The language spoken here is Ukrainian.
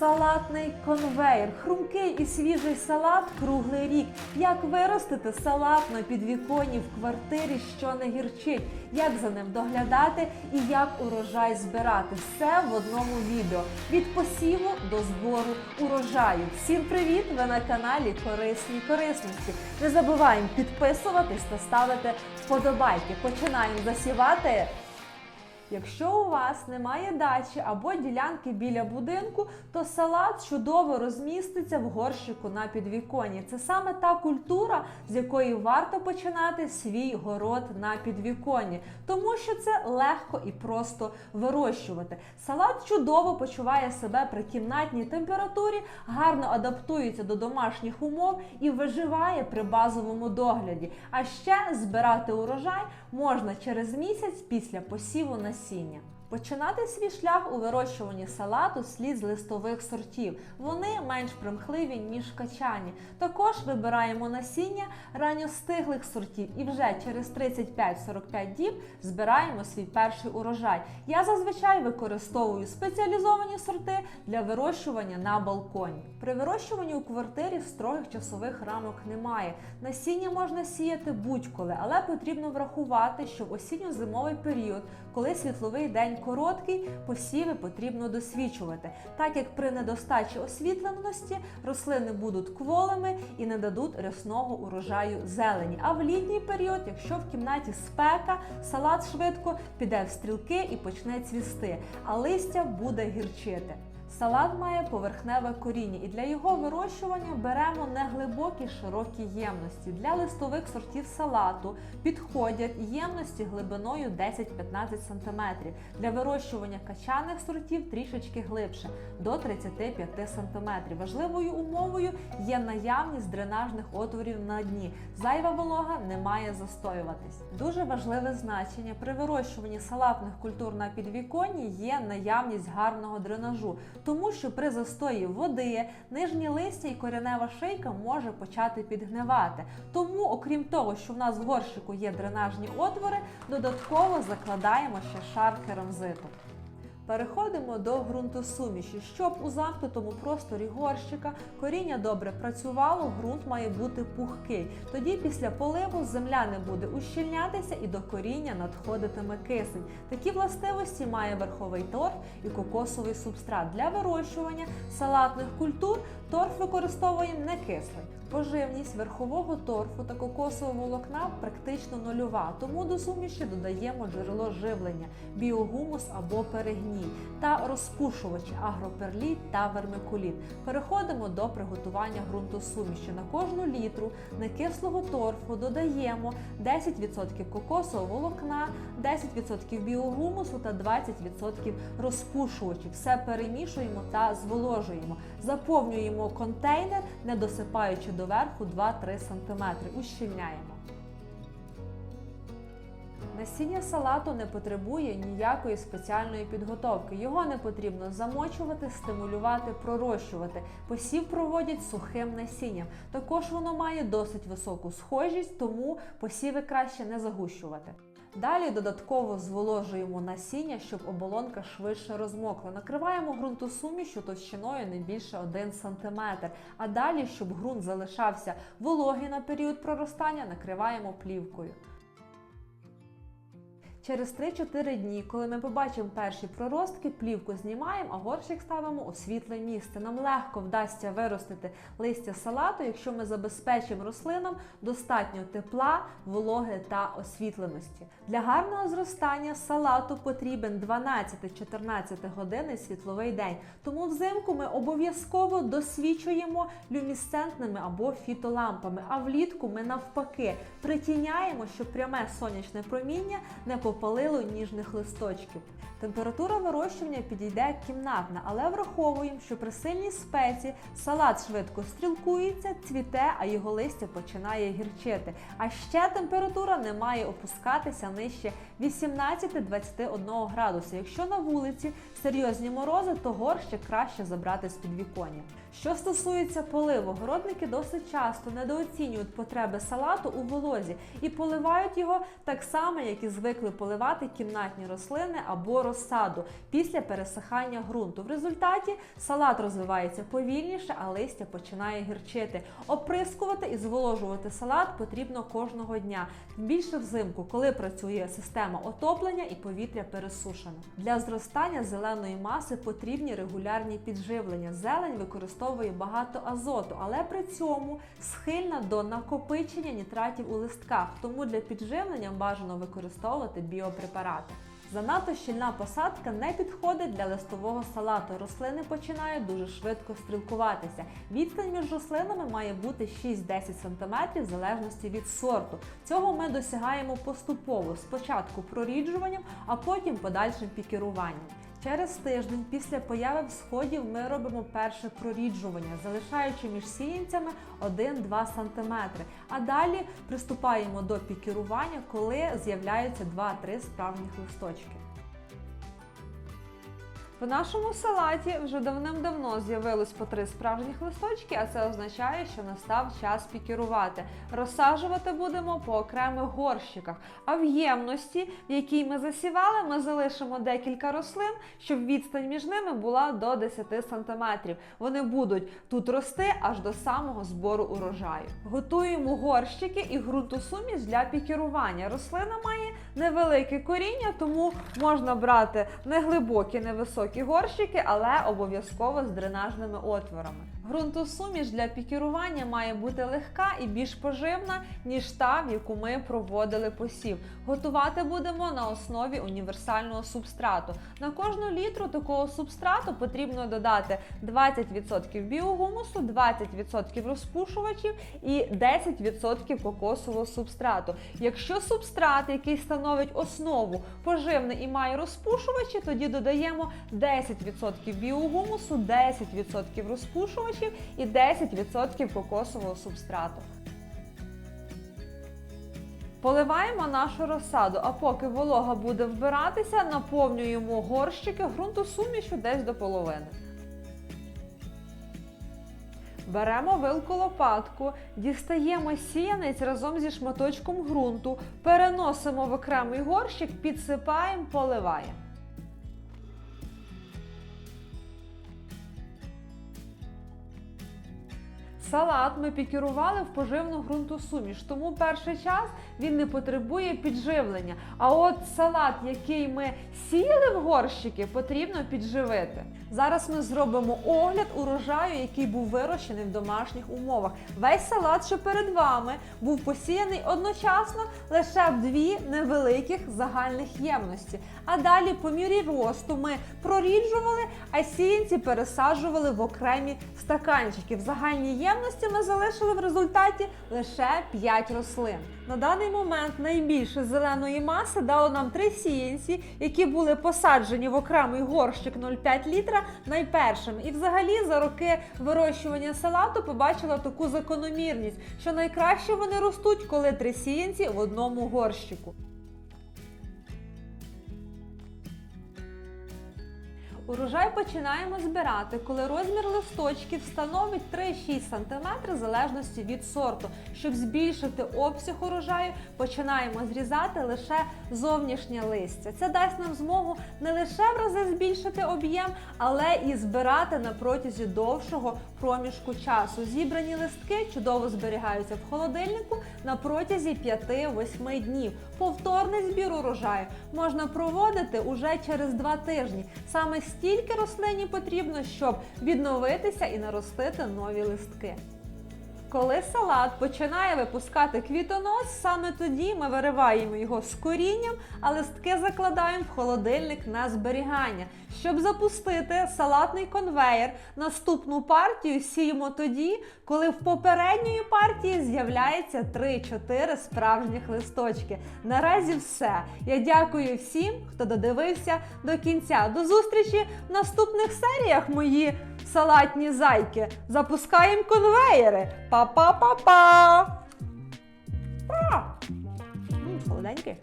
Салатний конвейер, хрумкий і свіжий салат круглий рік. Як виростити салат на підвіконні в квартирі, що не гірчить, як за ним доглядати і як урожай збирати. Все в одному відео від посіву до збору урожаю. Всім привіт! Ви на каналі Корисні корисності. Не забуваємо підписуватись та ставити вподобайки. Починаємо засівати. Якщо у вас немає дачі або ділянки біля будинку, то салат чудово розміститься в горщику на підвіконні. Це саме та культура, з якої варто починати свій город на підвіконні, тому що це легко і просто вирощувати. Салат чудово почуває себе при кімнатній температурі, гарно адаптується до домашніх умов і виживає при базовому догляді. А ще збирати урожай можна через місяць після посіву насіння насіння. Починати свій шлях у вирощуванні салату слід з листових сортів. Вони менш примхливі, ніж качані. Також вибираємо насіння ранньостиглих сортів і вже через 35-45 діб збираємо свій перший урожай. Я зазвичай використовую спеціалізовані сорти для вирощування на балконі. При вирощуванні у квартирі строгих часових рамок немає. Насіння можна сіяти будь-коли, але потрібно врахувати, що в осінньо-зимовий період, коли світловий день короткий, посіви потрібно досвічувати, так як при недостачі освітленості рослини будуть кволими і не дадуть рясного урожаю зелені. А в літній період, якщо в кімнаті спека, салат швидко піде в стрілки і почне цвісти, а листя буде гірчити. Салат має поверхневе коріння, і для його вирощування беремо не глибокі широкі ємності. Для листових сортів салату підходять ємності глибиною 10-15 см. Для вирощування качаних сортів трішечки глибше до 35 см. Важливою умовою є наявність дренажних отворів на дні. Зайва волога не має застоюватись. Дуже важливе значення при вирощуванні салатних культур на підвіконні є наявність гарного дренажу, тому що при застої води нижні листя і коренева шийка може почати підгнивати. Тому, окрім того, що в нас в горщику є дренажні отвори, додатково закладаємо ще шар керамзиту. Переходимо до ґрунтосуміші. Щоб у замкнутому просторі горщика коріння добре працювало, ґрунт має бути пухкий. Тоді після поливу земля не буде ущільнятися і до коріння надходитиме кисень. Такі властивості має верховий торф і кокосовий субстрат. Для вирощування салатних культур торф використовуємо не кислий. Поживність верхового торфу та кокосового волокна практично нульова, тому до суміші додаємо джерело живлення, біогумус або перегній та розпушувачі агроперліт та вермикуліт. Переходимо до приготування ґрунтосуміші. На кожну літру некислого торфу додаємо 10% кокосового волокна, 10% біогумусу та 20% розпушувачів. Все перемішуємо та зволожуємо. Заповнюємо контейнер, не досипаючи доверху 2-3 см. Ущільняємо. Насіння салату не потребує ніякої спеціальної підготовки. Його не потрібно замочувати, стимулювати, пророщувати. Посів проводять сухим насінням. Також воно має досить високу схожість, тому посіви краще не загущувати. Далі додатково зволожуємо насіння, щоб оболонка швидше розмокла. Накриваємо ґрунту сумішю товщиною не більше 1 см. А далі, щоб ґрунт залишався вологий на період проростання, накриваємо плівкою. Через 3-4 дні, коли ми побачимо перші проростки, плівку знімаємо, а горщик ставимо у світле місце. Нам легко вдасться виростити листя салату, якщо ми забезпечимо рослинам достатньо тепла, вологи та освітленості. Для гарного зростання салату потрібен 12-14 години світловий день. Тому взимку ми обов'язково досвічуємо люмісцентними або фітолампами, а влітку ми навпаки притіняємо, щоб пряме сонячне проміння не попалило ніжних листочків. Температура вирощування підійде кімнатна, але враховуємо, що при сильній спеці салат швидко стрілкується, цвіте, а його листя починає гірчити. А ще температура не має опускатися нижче 18-21 градуса. Якщо на вулиці серйозні морози, то горщик краще забрати з підвіконня. Що стосується поливу, городники досить часто недооцінюють потреби салату у волозі і поливають його так само, як і звикли поливати кімнатні рослини або розсаду після пересихання ґрунту. В результаті салат розвивається повільніше, а листя починає гірчити. Оприскувати і зволожувати салат потрібно кожного дня. Більше взимку, коли працює система отоплення і повітря пересушене. Для зростання зеленої маси потрібні регулярні підживлення. Зелень використовує багато азоту, але при цьому схильна до накопичення нітратів у листках. Тому для підживлення бажано використовувати біопрепарати. Занадто щільна посадка не підходить для листового салату. Рослини починають дуже швидко стрілкуватися. Відстань між рослинами має бути 6-10 см в залежності від сорту. Цього ми досягаємо поступово, спочатку проріджуванням, а потім подальшим пікіруванням. Через тиждень після появи всходів ми робимо перше проріджування, залишаючи між сіянцями 1-2 см. А далі приступаємо до пікірування, коли з'являються 2-3 справжніх листочки. В нашому салаті вже давним-давно з'явилось по три справжніх листочки, а це означає, що настав час пікірувати. Розсаджувати будемо по окремих горщиках. А в ємності, в якій ми засівали, ми залишимо декілька рослин, щоб відстань між ними була до 10 см. Вони будуть тут рости аж до самого збору урожаю. Готуємо горщики і ґрунтосуміш для пікірування. Рослина має невелике коріння, тому можна брати неглибокі, невисокі горщики, але обов'язково з дренажними отворами. Ґрунтосуміш для пікірування має бути легка і більш поживна, ніж та, в яку ми проводили посів. Готувати будемо на основі універсального субстрату. На кожну літру такого субстрату потрібно додати 20% біогумусу, 20% розпушувачів і 10% кокосового субстрату. Якщо субстрат, який становить основу, поживний і має розпушувачі, тоді додаємо 10% біогумусу, 10% розпушувачів і 10% кокосового субстрату. Поливаємо нашу розсаду, а поки волога буде вбиратися, наповнюємо горщики ґрунтосумішю десь до половини. Беремо вилку лопатку, дістаємо сіянець разом зі шматочком ґрунту, переносимо в окремий горщик, підсипаємо, поливаємо. Салат ми пікірували в поживну ґрунтосуміш, тому перший час він не потребує підживлення. А от салат, який ми сіяли в горщики, потрібно підживити. Зараз ми зробимо огляд урожаю, який був вирощений в домашніх умовах. Весь салат, що перед вами, був посіяний одночасно лише в дві невеликих загальних ємності. А далі, по мірі росту, ми проріджували, а сіянці пересаджували в окремі стаканчики. В загальній ємності ми залишили в результаті лише 5 рослин. На даний момент найбільше зеленої маси дало нам три сіянці, які були посаджені в окремий горщик 0,5 літра найпершими. І взагалі за роки вирощування салату побачила таку закономірність, що найкраще вони ростуть, коли три сіянці в одному горщику. Урожай починаємо збирати, коли розмір листочків становить 3-6 см в залежності від сорту. Щоб збільшити обсяг урожаю, починаємо зрізати лише зовнішнє листя. Це дасть нам змогу не лише в рази збільшити об'єм, але і збирати на протязі довшого проміжку часу. Зібрані листки чудово зберігаються в холодильнику на протязі 5-8 днів. Повторний збір урожаю можна проводити уже через два тижні. Саме стільки рослині потрібно, щоб відновитися і наростити нові листки. Коли салат починає випускати квітонос, саме тоді ми вириваємо його з корінням, а листки закладаємо в холодильник на зберігання. Щоб запустити салатний конвеєр, наступну партію сіємо тоді, коли в попередньої партії з'являється 3-4 справжніх листочки. Наразі все. Я дякую всім, хто додивився до кінця. До зустрічі в наступних серіях мої салатні зайки. Запускаємо конвеєри. Па-па-па-па! Солоденький.